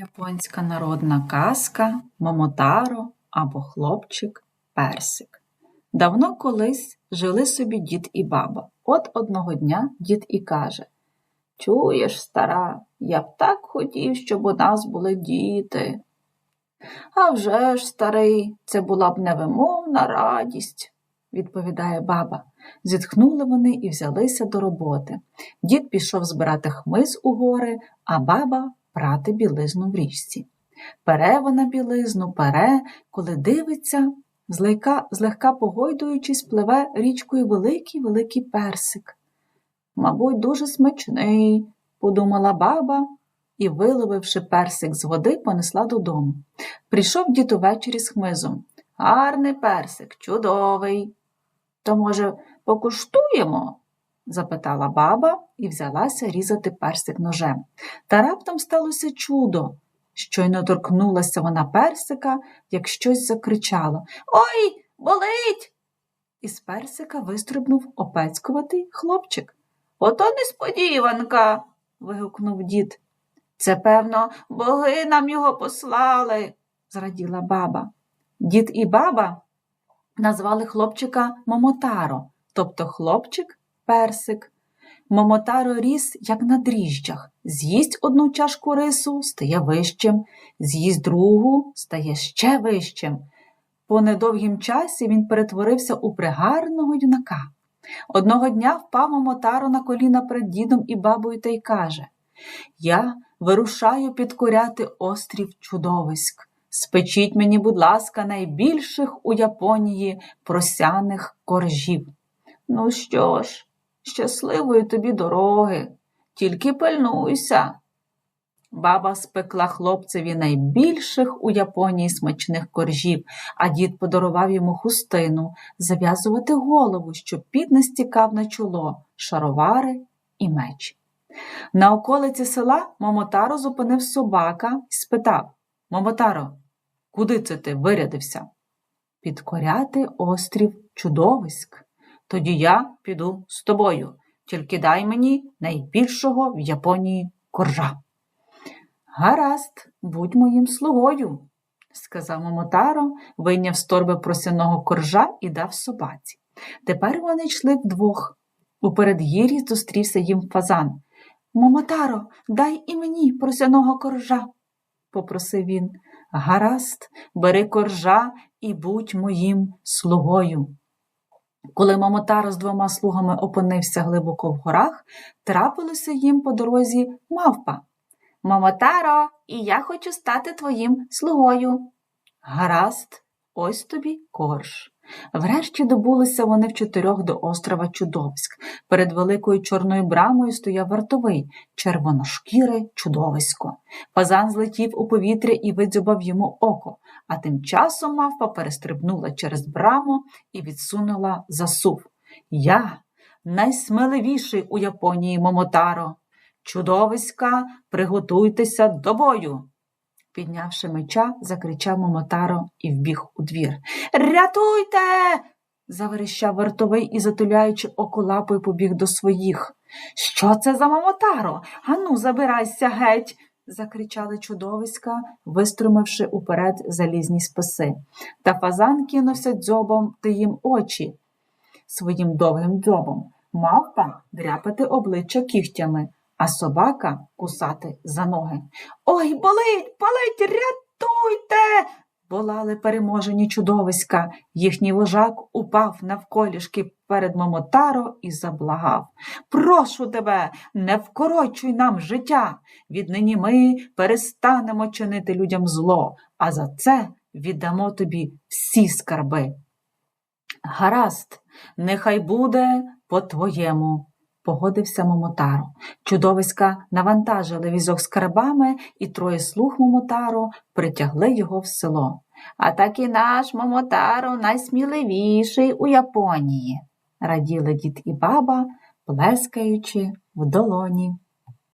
Японська народна казка Момотаро або хлопчик Персик. Давно колись жили собі дід і баба. От одного дня дід і каже Чуєш, стара, я б так хотів, щоб у нас були діти. «А вже ж, старий, це була б невимовна радість, відповідає баба. Зітхнули вони і взялися до роботи. Дід пішов збирати хмиз у гори, а баба прати білизну в річці. Пере вона білизну, пере, коли дивиться, злегка, злегка погойдуючись, пливе річкою великий великий персик. Мабуть, дуже смачний, подумала баба і, виловивши персик з води, понесла додому. Прийшов дід увечері з хмизом. Гарний персик, чудовий. То, може, покуштуємо? Запитала баба і взялася різати персик ножем. Та раптом сталося чудо. Щойно торкнулася вона персика, як щось закричало Ой, болить! Із персика вистрибнув опецькуватий хлопчик. Ото несподіванка. вигукнув дід. Це, певно, боги нам його послали, зраділа баба. Дід і баба назвали хлопчика Момотаро, тобто хлопчик персик. Момотаро ріс, як на дріжджах. З'їсть одну чашку рису, стає вищим, з'їсть другу, стає ще вищим. По недовгім часі він перетворився у пригарного юнака. Одного дня впав Момотаро на коліна перед дідом і бабою та й каже Я вирушаю підкоряти острів чудовиськ. Спечіть мені, будь ласка, найбільших у Японії просяних коржів. Ну що ж, щасливої тобі дороги, тільки пильнуйся. Баба спекла хлопцеві найбільших у Японії смачних коржів, а дід подарував йому хустину зав'язувати голову, щоб під не стікав на чоло, шаровари і меч. На околиці села Момотаро зупинив собака і спитав Момотаро, куди це ти вирядився? Підкоряти острів чудовиськ. Тоді я піду з тобою, тільки дай мені найбільшого в Японії коржа. Гаразд, будь моїм слугою, сказав Момотаро, вийняв з торби просяного коржа і дав собаці. Тепер вони йшли вдвох. У передгір'ї зустрівся їм фазан. Момотаро, дай і мені просяного коржа, попросив він. Гаразд, бери коржа і будь моїм слугою. Коли Мамотаро з двома слугами опинився глибоко в горах, трапилося їм по дорозі мавпа. Мамотаро, і я хочу стати твоїм слугою. Гаразд, ось тобі корж. Врешті добулися вони в чотирьох до острова Чудовськ. Перед великою чорною брамою стояв вартовий, червоношкіре чудовисько. Фазан злетів у повітря і видзюбав йому око, а тим часом мавпа перестрибнула через браму і відсунула засув. Я найсмеливіший у Японії Момотаро. Чудовиська, приготуйтеся до бою. Піднявши меча, закричав Момотаро і вбіг у двір. Рятуйте. заверещав вартовий і, затуляючи око лапою, побіг до своїх. Що це за Момотаро? Ану, забирайся геть. закричали чудовиська, виструмивши уперед залізні списи. Та фазан кинувся дзьобом ти їм очі своїм довгим дзьобом, мавпа дряпати обличчя кігтями а собака кусати за ноги. Ой, болить, болить, рятуйте. Волали переможені чудовиська. Їхній вожак упав навколішки перед Момотаро і заблагав. Прошу тебе, не вкорочуй нам життя. Віднині ми перестанемо чинити людям зло, а за це віддамо тобі всі скарби. Гаразд, нехай буде по-твоєму погодився Момотаро. Чудовиська навантажили візок з карабами, і троє слуг Момотаро притягли його в село. А так і наш Момотаро найсміливіший у Японії, раділи дід і баба, плескаючи в долоні.